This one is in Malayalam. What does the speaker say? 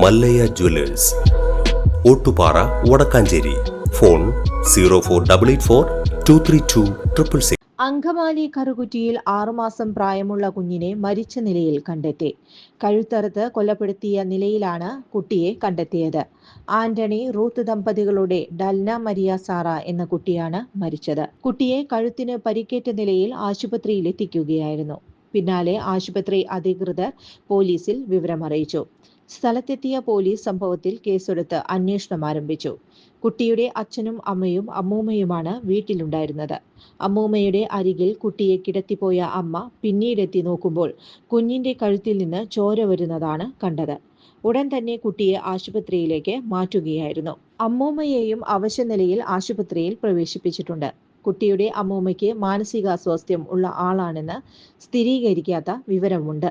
Mallayya jewellers. Ottupara Vadakkanchery. Phone zero four double eight four two three two triple six Angamaly കറുകുറ്റിയിൽ ആറുമാസം പ്രായമുള്ള കുഞ്ഞിനെ മരിച്ച നിലയിൽ കണ്ടെത്തി. കഴുത്തറുത്ത് കൊലപ്പെടുത്തിയ നിലയിലാണ് കുട്ടിയെ കണ്ടെത്തിയത്. ആന്റണി റൂത്ത് ദമ്പതികളുടെ ഡൽന മരിയ സാറ എന്ന കുട്ടിയാണ് മരിച്ചത്. കുട്ടിയെ കഴുത്തിന് പരിക്കേറ്റ നിലയിൽ ആശുപത്രിയിൽ എത്തിക്കുകയായിരുന്നു പിന്നാലെ ആശുപത്രി അധികൃതർ പോലീസിൽ വിവരമറിയിച്ചു. സ്ഥലത്തെത്തിയ പോലീസ് സംഭവത്തിൽ കേസെടുത്ത് അന്വേഷണം ആരംഭിച്ചു. കുട്ടിയുടെ അച്ഛനും അമ്മയും അമ്മൂമ്മയുമാണ് വീട്ടിലുണ്ടായിരുന്നത്. അമ്മൂമ്മയുടെ അരികിൽ കുട്ടിയെ കിടത്തിപ്പോയ അമ്മ പിന്നീടെത്തി നോക്കുമ്പോൾ കുഞ്ഞിന്റെ കഴുത്തിൽ നിന്ന് ചോര വരുന്നതാണ് കണ്ടത്. ഉടൻ തന്നെ കുട്ടിയെ ആശുപത്രിയിലേക്ക് മാറ്റുകയായിരുന്നു. അമ്മൂമ്മയെയും അവശനിലയിൽ ആശുപത്രിയിൽ പ്രവേശിപ്പിച്ചിട്ടുണ്ട്. കുട്ടിയുടെ അമ്മൂമ്മയ്ക്ക് മാനസികാസ്വാസ്ഥ്യം ഉള്ള ആളാണെന്ന് സ്ഥിരീകരിക്കാത്ത വിവരമുണ്ട്.